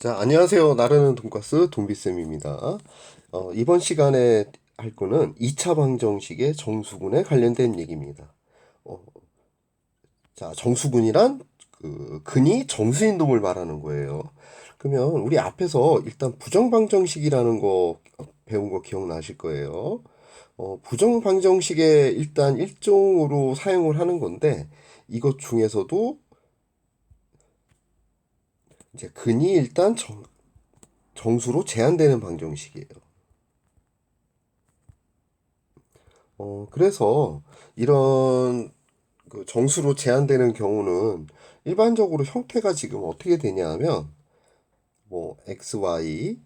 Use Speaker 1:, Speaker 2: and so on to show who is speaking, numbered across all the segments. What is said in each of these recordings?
Speaker 1: 자, 안녕하세요. 나르는 돈가스 돈비쌤입니다. 어, 이번 시간에 할 거는 2차 방정식의 정수군에 관련된 얘기입니다. 어, 자, 정수군이란 그 근이 정수인 놈을 말하는 거예요. 그러면 우리 앞에서 일단 부정방정식이라는 거 배운 거 기억나실 거예요. 어, 부정방정식의 일단 일종으로 사용을 하는 건데 이것 중에서도 이제 근이 일단 정, 정수로 제한되는 방정식이에요. 어, 그래서 이런 그 정수로 제한되는 경우는 일반적으로 형태가 지금 어떻게 되냐 하면 뭐 x, y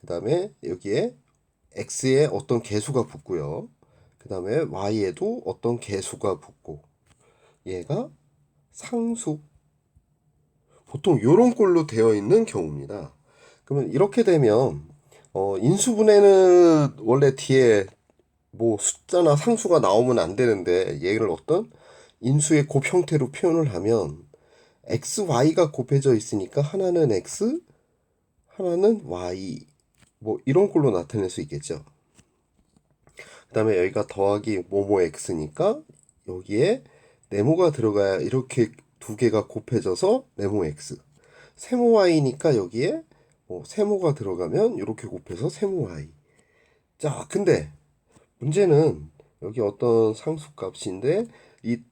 Speaker 1: 그 다음에 여기에 x에 어떤 개수가 붙고요. 그 다음에 y에도 어떤 개수가 붙고 얘가 상수 보통 요런 꼴로 되어 있는 경우입니다. 그러면 이렇게 되면 어, 인수분해는 원래 뒤에 뭐 숫자나 상수가 나오면 안 되는데 얘를 어떤 인수의 곱 형태로 표현을 하면 x, y가 곱해져 있으니까 하나는 x, 하나는 y 뭐 이런 꼴로 나타낼 수 있겠죠. 그 다음에 여기가 더하기 뭐뭐 x니까 여기에 네모가 들어가야 이렇게 두 개가 곱해져서 네모 x. 세모 y니까 여기에 뭐 세모가 들어가면 이렇게 곱해서 세모 y. 자, 근데 문제는 여기 어떤 상수값인데 이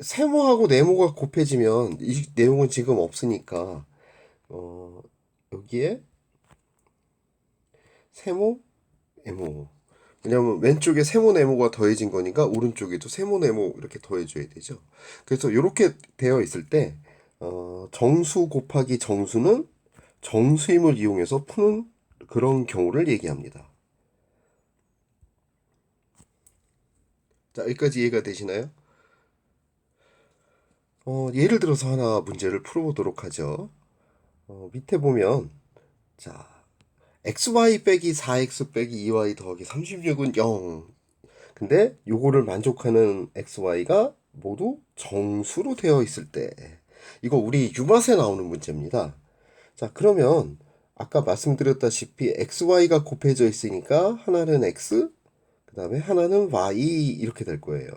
Speaker 1: 세모하고 네모가 곱해지면 이 내용은 지금 없으니까 어 여기에 세모 네모 왜냐면 왼쪽에 세모 네모가 더해진 거니까 오른쪽에도 세모 네모 이렇게 더해줘야 되죠. 그래서 이렇게 되어 있을 때 어, 정수 곱하기 정수는 정수임을 이용해서 푸는 그런 경우를 얘기합니다. 자, 여기까지 이해가 되시나요? 어, 예를 들어서 하나 문제를 풀어보도록 하죠. 어, 밑에 보면, 자, xy 빼기 4x 빼기 2y 더하기 36은 0. 근데 요거를 만족하는 xy가 모두 정수로 되어 있을 때 이거 우리 유맛에 나오는 문제입니다. 자, 그러면 아까 말씀드렸다시피 xy가 곱해져 있으니까 하나는 x, 그 다음에 하나는 y 이렇게 될 거예요.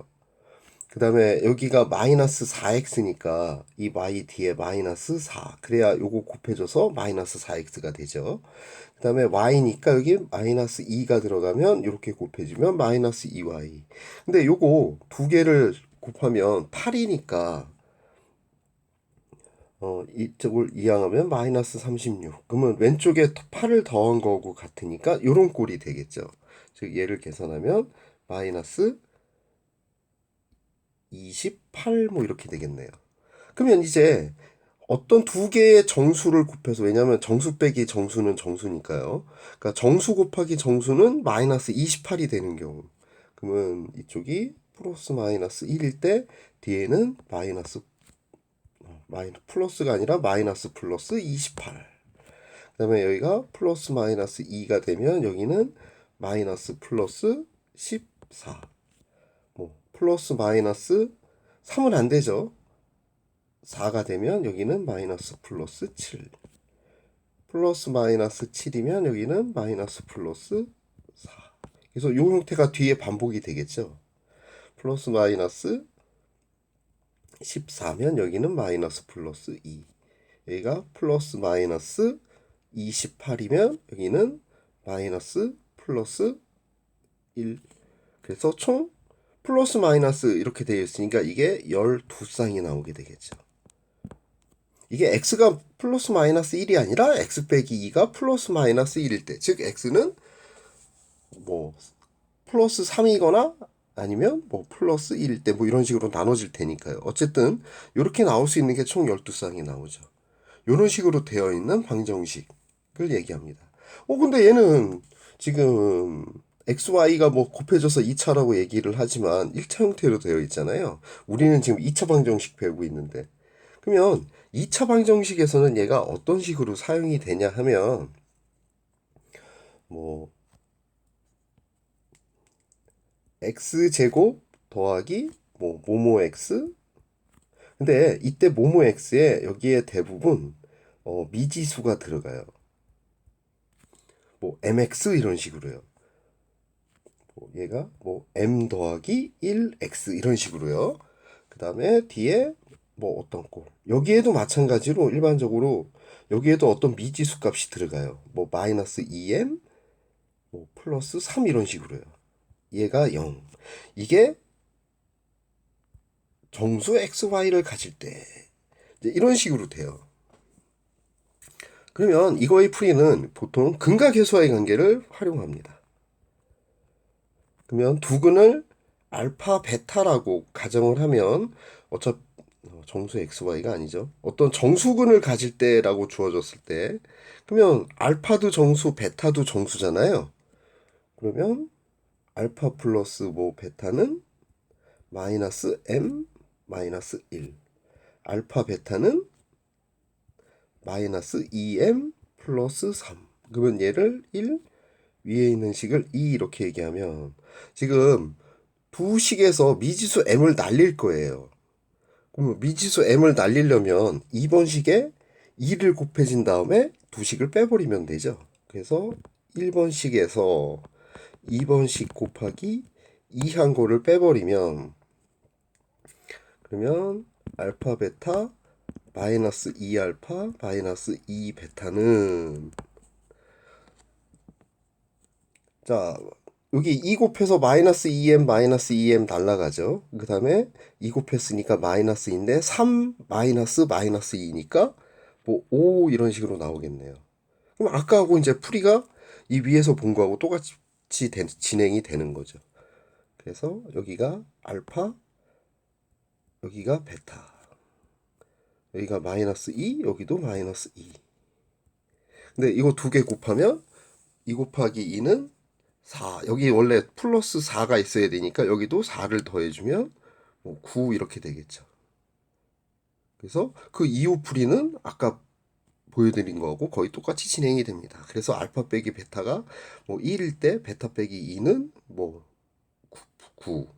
Speaker 1: 그 다음에 여기가 마이너스 4x니까 이 y 뒤에 마이너스 4 그래야 요거 곱해져서 마이너스 4x가 되죠. 그 다음에 y니까 여기 마이너스 2가 들어가면 이렇게 곱해지면 마이너스 2y 근데 요거 두 개를 곱하면 8이니까 어, 이쪽을 이항하면 마이너스 36 그러면 왼쪽에 8을 더한 거고 같으니까 요런 꼴이 되겠죠. 즉 얘를 계산하면 마이너스 28 뭐 이렇게 되겠네요. 그러면 이제 어떤 두 개의 정수를 곱해서 왜냐하면 정수 빼기 정수는 정수니까요. 그러니까 정수 곱하기 정수는 마이너스 28이 되는 경우. 그러면 이쪽이 플러스 마이너스 1일 때 뒤에는 마이너스 마이너 플러스가 아니라 마이너스 플러스 28. 그다음에 여기가 플러스 마이너스 2가 되면 여기는 마이너스 플러스 14. 플러스 마이너스 3은 안 되죠. 4가 되면 여기는 마이너스 플러스 7. 플러스 마이너스 7이면 여기는 마이너스 플러스 4. 그래서 이 형태가 뒤에 반복이 되겠죠. 플러스 마이너스 14면 여기는 마이너스 플러스 2. 여기가 플러스 마이너스 28이면 여기는 마이너스 플러스 1. 그래서 총 플러스 마이너스 이렇게 되어 있으니까 이게 12쌍이 나오게 되겠죠. 이게 x가 플러스 마이너스 1이 아니라 x 빼기 2가 플러스 마이너스 1일 때, 즉 x는 뭐 플러스 3이거나 아니면 뭐 플러스 1일 때 뭐 이런 식으로 나눠질 테니까요. 어쨌든 이렇게 나올 수 있는 게 총 12쌍이 나오죠. 이런 식으로 되어 있는 방정식을 얘기합니다. 어 근데 얘는 지금 XY가 뭐 곱해져서 2차라고 얘기를 하지만 1차 형태로 되어 있잖아요. 우리는 지금 2차 방정식 배우고 있는데. 그러면 2차 방정식에서는 얘가 어떤 식으로 사용이 되냐 하면 뭐 x제곱 더하기 뭐 모모 x 근데 이때 모모 x에 여기에 대부분 어, 미지수가 들어가요. 뭐 mx 이런 식으로요. 뭐 얘가 뭐 m 더하기 1x 이런 식으로요. 그 다음에 뒤에 뭐 어떤 꼴 여기에도 마찬가지로 일반적으로 여기에도 어떤 미지수 값이 들어가요. 뭐 마이너스 2m 뭐 플러스 3 이런 식으로요. 얘가 0. 이게 정수 xy를 가질 때 이런 식으로 돼요. 그러면 이거의 풀이는 보통 근각계수와의 관계를 활용합니다. 그러면 두근을 알파 베타라고 가정을 하면 어차피 정수 xy가 아니죠. 어떤 정수근을 가질 때라고 주어졌을 때 그러면 알파도 정수, 베타도 정수잖아요. 그러면 알파 플러스 뭐 베타는 마이너스 m 마이너스 1. 알파 베타는 마이너스 2m 플러스 3. 그러면 얘를 1 위에 있는 식을 2 이렇게 얘기하면 지금 두 식에서 미지수 m을 날릴 거예요. 그럼 미지수 m을 날리려면 2번 식에 2를 곱해진 다음에 두 식을 빼버리면 되죠. 그래서 1번 식에서 2번 식 곱하기 2 한 거를 빼버리면 그러면 알파 베타 마이너스 2 알파 마이너스 2 베타는 자 여기 2 곱해서 마이너스 2m 마이너스 2m 날라가죠. 그 다음에 2 곱했으니까 마이너스인데 3 마이너스 마이너스 2니까 뭐 5 이런 식으로 나오겠네요. 그럼 아까하고 이제 풀이가 이 위에서 본 거하고 똑같이 되, 진행이 되는 거죠. 그래서 여기가 알파 여기가 베타 여기가 마이너스 2 여기도 마이너스 2 근데 이거 두 개 곱하면 2 곱하기 2는 4 여기 원래 플러스 4가 있어야 되니까 여기도 4를 더해주면 뭐 9 이렇게 되겠죠. 그래서 그 이후 풀이는 아까 보여드린 거하고 거의 똑같이 진행이 됩니다. 그래서 알파 빼기 베타가 뭐 1일 때 베타 빼기 2는 뭐 9, 9. 뭐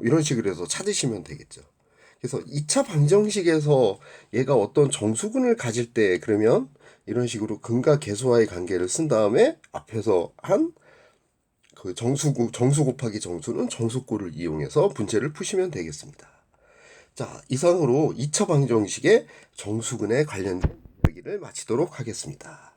Speaker 1: 이런 식으로 해서 찾으시면 되겠죠. 그래서 2차 방정식에서 얘가 어떤 정수근을 가질 때 그러면 이런 식으로 근과 계수와의 관계를 쓴 다음에 앞에서 한 그 정수 정수 곱하기 정수는 정수꼴을 이용해서 문제를 푸시면 되겠습니다. 자, 이상으로 2차 방정식의 정수근에 관련된 이야기를 마치도록 하겠습니다.